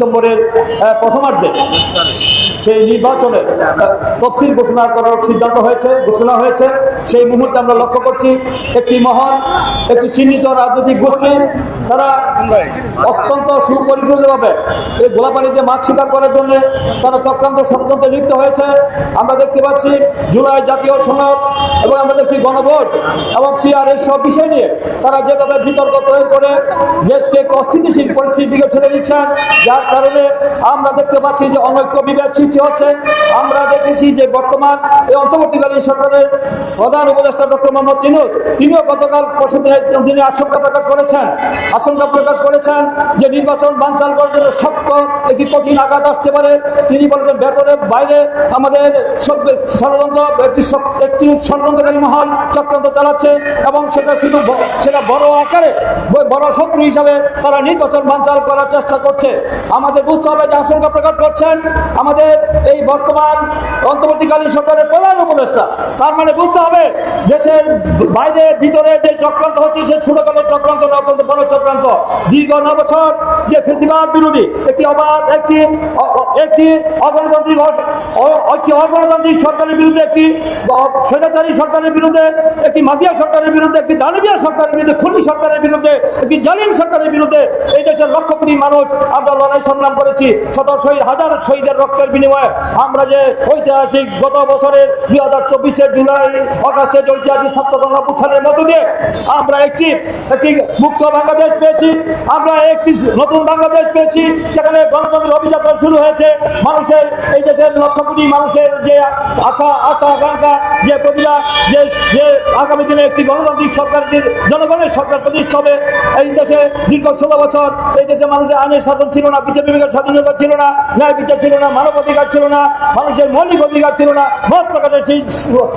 ডিসেম্বরের প্রথমার্ধে সেই নির্বাচনের তফসিল ঘোষণা করার সিদ্ধান্ত হয়েছে, ঘোষণা হয়েছে। সেই মুহূর্তে আমরা লক্ষ্য করছি একটি মহান, একটি চিহ্নিত রাজনৈতিক গোষ্ঠী, তারা অত্যন্ত সুপরিকল্পিতভাবে এই গোলাপানিতে মাছ শিকার করার জন্য তারা চক্রান্ত ষড়যন্ত্রে লিপ্ত হয়েছে। আমরা দেখতে পাচ্ছি, জুলাই জাতীয় সনদ দেখছি গণভোট এবং পিআর সব বিষয় নিয়ে তারা যেভাবে বিতর্ক তৈরি করে দেশকে একটি অস্থিতিশীল পরিস্থিতির দিকে ছেড়ে দিচ্ছেন, যার কারণে আমরা দেখতে পাচ্ছি যে অনৈক্য বিভেদ সৃষ্টি হচ্ছে। আমরা দেখেছি যে বর্তমান এই অন্তর্বর্তীকালীন সরকারের প্রধান উপদেষ্টা ডক্টর মোহাম্মদ ইনুস তিনিও গতকাল তিনি আশঙ্কা প্রকাশ করেছেন। আশঙ্কা প্রকাশ করেছেন যে নির্বাচন বানচাল করার জন্য শক্ত একটি কঠিন আঘাত আসতে পারে। তিনি বলেছেন, ভেতরে বাইরে আমাদের ষড়যন্ত্র একটি ষড়যন্ত্রকারী মহল চক্রান্ত চালাচ্ছে এবং সেটা শুধু সেটা বড় আকারে বড় শত্রু হিসাবে তারা নির্বাচন বানচাল করার চেষ্টা করছে। আমাদের বুঝতে হবে যে আশঙ্কা প্রকাশ করছেন আমাদের এই বর্তমান অন্তর্বর্তীকালীন সরকারের প্রধান উপদেষ্টা। তার মানে বুঝতে হবে, দেশের বাইরে, ভিতরে যে চক্রান্ত হচ্ছে, সে ছোটখাটো চক্রান্ত না, অত্যন্ত বড় চক্রান্ত। দীর্ঘ ন বছর যে ফেসিবাদ বিরোধী, একটি অবাধ, একটি একটি অগণতান্ত্রিক একটি অগণতান্ত্রিক সরকারের বিরুদ্ধে একটি স্বৈরাচারী সরকারের বিরুদ্ধে, একটি মাফিয়া সরকারের বিরুদ্ধে, একটি দানবিয়া সরকারের বিরুদ্ধে, খুনি সরকারের বিরুদ্ধে, একটি জালিম সরকারের বিরুদ্ধে এই দেশের লক্ষ কোটি মানুষ আমরা লড়াই সংগ্রাম করেছি। শত শহীদ, হাজার শহীদের রক্তের বিনিময়ে আমরা যে ঐতিহাসিক গত বছরের দুই হাজার চব্বিশে জুলাই, অগাস্টে ঐতিহাসিক ছাত্র গণপুত্থানের মধ্য দিয়ে আমরা একটি একটি মুক্ত বাংলাদেশ পেয়েছি। আমরা একটি নতুন বাংলাদেশ পেয়েছি, যেখানে গণতন্ত্রের অভিযাত্রা শুরু হয়েছে। মানুষের, এই দেশের লক্ষ কোটি মানুষের যে আশা আশা, আকাঙ্ক্ষা, যে প্রতিভা, যে যে আগামী দিনে একটি গণতান্ত্রিক সরকার, জনগণের সরকার প্রতিষ্ঠা হবে, এই দেশে দীর্ঘ ষোলো বছর এই দেশে মানুষের আইনের শাসন ছিল না, বিচার বিভাগের স্বাধীনতা ছিল না, ন্যায় বিচার ছিল না মানব অধিকার ছিল না, মানুষের মৌলিক অধিকার ছিল না, মত প্রকাশের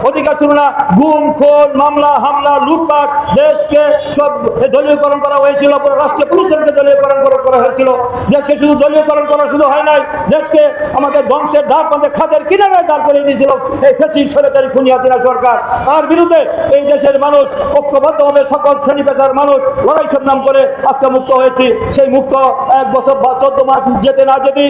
অধিকার ছিল না। গুম, খুন, মামলা, হামলা, লুটপাট, দেশকে সব দলীয়করণ করা হয়েছিল, পুরো রাষ্ট্রীয় প্রতিষ্ঠানকে দলীয়করণ করা হয়েছিল। দেশকে শুধু দলীয়করণ করা শুধু হয় নাই, দেশকে আমাদের ধ্বংসের ধার মধ্যে খাদের কিনারায় দাঁড় করে দিয়েছিল এই ফেসি সরকারি হাসিনা সরকার। তার বিরুদ্ধে এই দেশের মানুষ, ঐক্যবদ্ধভাবে সকল শ্রেণি পেশার মানুষ লড়াই সংগ্রাম করে আজকে মুক্ত হয়েছি। সেই মুক্ত এক বছর বা চোদ্দ মাস যেতে না যেতে